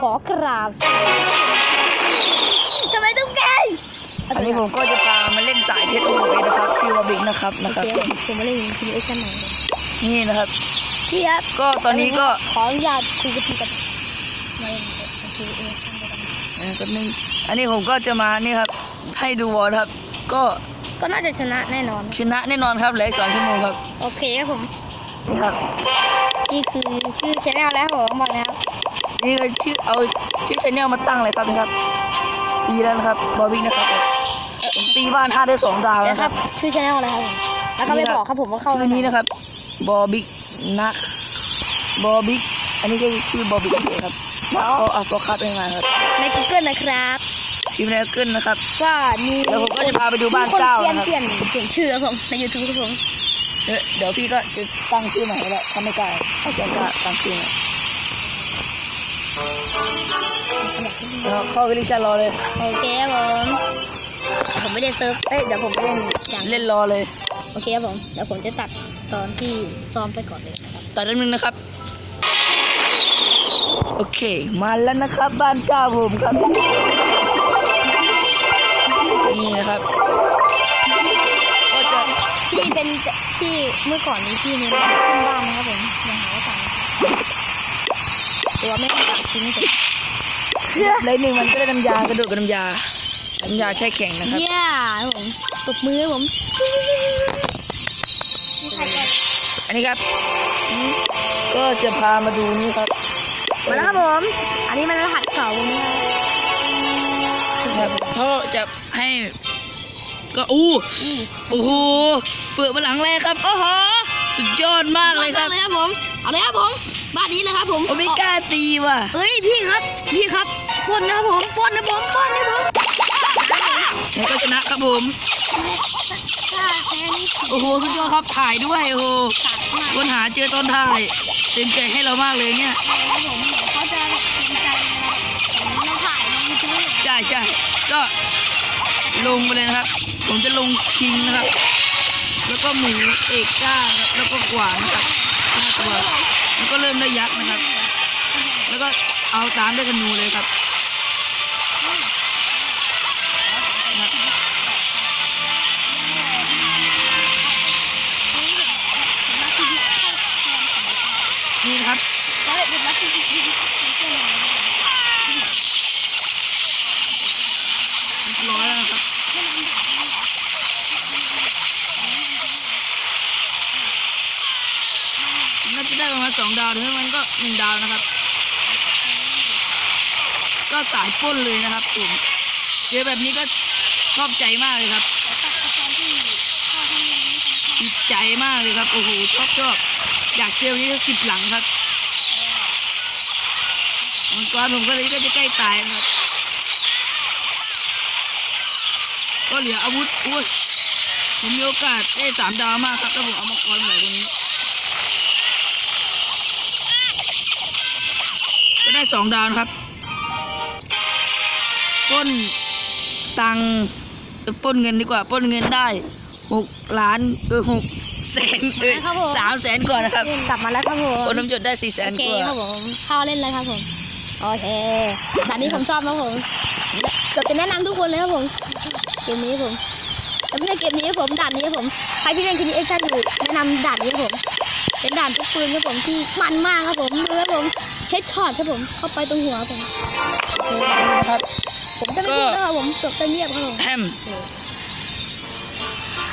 ขอกราบทำไมต้องแกล้งอันนี้ผมก็จะพามาเล่นสายเพชรโอเอนะครับ ชื่อว่าบิ๊กนะครับโอนะครับเคผมมาเล่นทีนี้ไอ้ชั้นไหนนี่นะครับพี่ครับก็ตอนนี้ก็ขออนุญาตคุยกับพี่กับมาเล่นทีนี้เองชั้นเดียวกันเออแป๊บนึงอันนี้ผมก็จะมานี่ครับ ให้ดูวอลครับ ก็ก็น่าจะชนะแน่นอน ชนะแน่นอนครับเหลืออีกสองชั่วโมงครับ โอเคครับผมนี่ครับ นี่คือชื่อชแนลแล้วผมบอกแล้วนี่ก็ชื่อเอาชื่อชแนลมาตั้งเลยครับนี่ครับ ตีแล้วนะครับบอบิ๊กนะครับผมตีบ้านห้าได้สองดาวนะแล้วคครัรับ บ ชื่อชแนลอะไรครับผมแล้วก็ไม่บอกครับผมว่าเข้าชื่อนี้นะครับบอบิ๊กนักบอบิ๊กอันนี้ก็ชื่อบอบิ๊กเฉยครับแล้วก็เอาโฟกัสไปมาครับใน Google นะครับ ทีมแรกเกินนะครับว่ามีแล้วผมก็จะพาไปดูบ้านมีคเจ้าเปลี่ยนนะครับ เปลี่ยนเปลี่ยนชื่อครับผมใน YouTube ครับผม เดี๋ยวเดี๋ยวพี่ก็จะตั้งชื่อใหม่แล้วถ้าไม่กล้าเอาจะกล้าตั้งชื่อใหม่แล้วเข้าไปริชารอเลย โอเคครับผม ผมไม่ได้เซิร์ฟ เอ้ยเดี๋ยวผมไปเล่นอย่างเล่นรอเลย โอเคครับผม เดี๋ยวผมจะตัดตอนที่ซ้อมไปก่อนเลยนะครับตัดนิดนึงนะครับ โอเค มาแล้วนะครับบ้านเจ้าผมครับ นี่นะครับก็จะ พี่เป็นพี่เมื่อก่อนนี้พี่เนี่ยขึ้นบ้านนะครับผมยังหาว่าตายตัวไม่ตัดทิ้งเสร็จเลยหนึ่งมันก็ได้น้ำยากระโดดกับน้ำยา น้ำยาแช่แข็งนะครับเยี่ยครับผมตบมือครับผมอันนี้ครับ ก็จะพามาดูนี่ครับ มาแล้วครับผม อันนี้มันรหัสเก่าผมนะครับครับเพราะจะให้ ก็อู้โอ้โหเปิดมาหลังแรกครับ โอ้โหสุดยอดมากเลยครับเลยครับผมเอาเลยครับผมบ้านนี้เลยครับผมโอไม่กล้าตีว่ะเฮ้ยพี่ครับพี่ครับปล้นนะครับผมปล้นนะผมปล้นนะผมใครก็ชนะครับผมถ้าแพ้นี่โอ้โหสุดยอดครับถ่ายด้วยโอ้โหขาดมากค้นหาเจอตอนถ่ายเต็มใจให้เรามากเลยเนี่ยครับผมเขาจะแบบเต็มใจนะครับเราถ่ายในยูทูบใช่ใช่ก็ ลงไปเลยนะครับ ผมจะลงคิงนะครับ แล้วก็หมูเอกก้าครับแล้วก็กวางนะครับห้าตัวแล้วก็เริ่มได้ยักษ์นะครับ แล้วก็เอาตามด้วยธนูเลยครับ มาสองดาวหรือไม่มันก็หนึ่งดาวนะครับ ก็สายปล้นเลยนะครับผมเจอแบบนี้ก็ชอบใจมากเลยครับติดใจมากเลยครับโอ้โหชอบชอบอยากเจอวันนี้สิบหลังครับมังกรผมก็เลยก็จะใกล้ตายครับ ก็เหลืออาวุธอุ้ยผมมีโอกาสได้สามดาวมากครับถ้าผมเอามังกรหญ่ตรงนี้ก็ได้ สองดาวนะครับปล้นตังค์เอ่อปล้นเงินดีกว่าปล้นเงินได้หกล้านเออหกแสนเออสามแสนกว่านะครับกลับมาแล้วครับผมปล้นน้ำหยดได้สี่แสนโอเคกว่าครับผมเข้าเล่นเลยครับผมโอเคด่านนี้ผมชอบครับผมเกือบจะแนะนำทุกคนเลยครับผมเกมนี้ผมแต่ไม่ใช่เกมนี้ครับผมด่านนี้ครับผม ใครที่เล่นคินิเอ็กชั่นอยู่แนะนำด่านนี้ครับผม เป็นด่านทุกปืนครับผมที่มันมากครับผมดูครับผมเฮดช็อตครับผมเข้าไปตรงหัวครับผมโอเคครับ ผมจะไม่พูดแล้วครับผมจบจะเงียบครับผมแฮม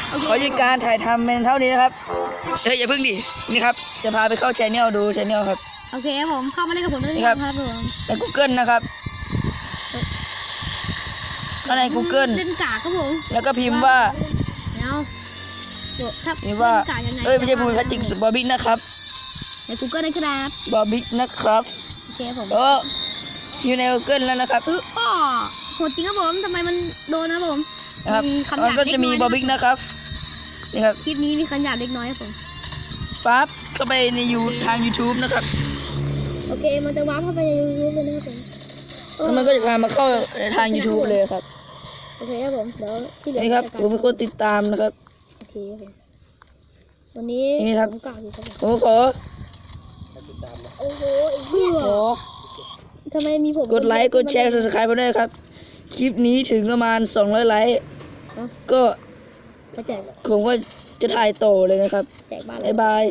โอเคขอหยุดการถ่ายทำเป็นเท่านี้นะครับเอ้ยอย่าเพิ่งดิ นี่ครับ จะพาไปเข้าชแนลดูชแนลครับ โอเคครับผมเข้ามาเล่นกับผมได้เลยนี่ครับครับผมใน Google นะครับเข้าใน Google เล่นกากครับผม แล้วก็พิมพ์ว่าเอาโห ถ้าพิมพ์ว่าเล่นกากยังไงเอ้ยไม่ใช่พูดพลาสติกสุดบอบิ๊กนะครับใน Google นะครับบอบิ๊กนะครับโอเคผมแล้วก็อยู่ใน Google แล้วนะครับเอออ้อโหดจริงครับผมทำไมมันโดนนะครับผมนะครับมีคำหมันยาบก็เล็จะกมีน้อยบอบิ๊กนะครับนี่ครับคลิปนี้มีคำหยาบเล็กน้อยครับผมปั๊บก็ไปในยูทาง YouTube นะครับ โอเค มันจะวาร์ปเข้าไปในยูทูบเลยนะครับผมเออแล้วมันก็จะพามาเข้าในทาง YouTube เลยครับ โอเคครับผม เดี๋ยวที่เหลือนี่ครับจัดผมเป็นคนติดตามนะครับโอเคครับผมวันนี้นี่ครับ ผมกล่าวอยู่ครับผมผมขอโอ้โหไอ้เหี้ยขอทำไมมีผมกดไลค์ กดแชร์ subscribe มาด้วยครับ คลิปนี้ถึงประมาณ 200 ไลค์เอ้าก็มาแจกผมก็จะถ่ายต่อเลยนะครับ แจกบ้านบ๊ายบาย